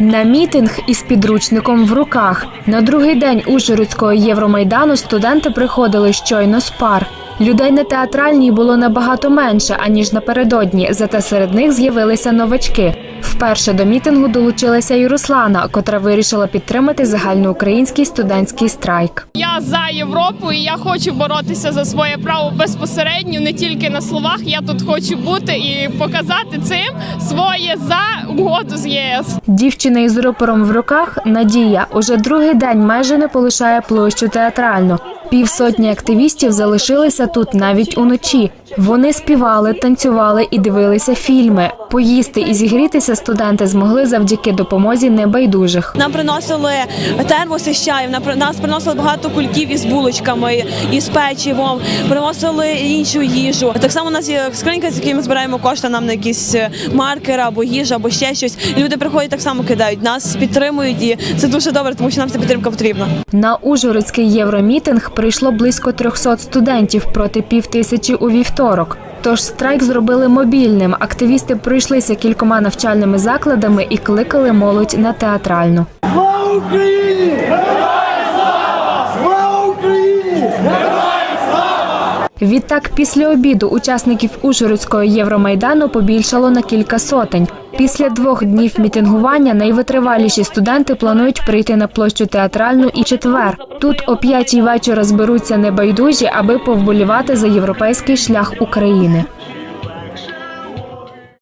На мітинг із підручником в руках. На другий день Ужгородського Євромайдану студенти приходили щойно з пар. Людей на театральній було набагато менше, аніж напередодні, зате серед них з'явилися новачки. Вперше до мітингу долучилася і Руслана, котра вирішила підтримати загальноукраїнський студентський страйк. Я за Європу і я хочу боротися за своє право безпосередньо, не тільки на словах. Я тут хочу бути і показати цим своє за угоду з ЄС. Дівчина із рупором в руках Надія уже другий день майже не полишає площу театральну. Півсотні активістів залишилися тут навіть уночі. Вони співали, танцювали і дивилися фільми. Поїсти і зігрітися студенти змогли завдяки допомозі небайдужих. Нам приносили термоси з чаєм, нас приносили багато кульків із булочками, із печивом, приносили іншу їжу. Так само у нас є скринька, з якої ми збираємо кошти нам на якісь е, маркери або їжу, або ще щось. І люди приходять так само кидають. Нас підтримують, і це дуже добре, тому що нам ця підтримка потрібна. На Ужгородський євромітинг прийшло близько 300 студентів проти півтисячі у вівторок. Тож страйк зробили мобільним. Активісти пройшлися кількома навчальними закладами і кликали молодь на театральну. Слава Україні! Слава Україні! Відтак, після обіду учасників Ужгородського Євромайдану побільшало на кілька сотень. Після двох днів мітингування найвитриваліші студенти планують прийти на площу театральну і четвер. Тут о п'ятій вечора зберуться небайдужі, аби повболівати за європейський шлях України.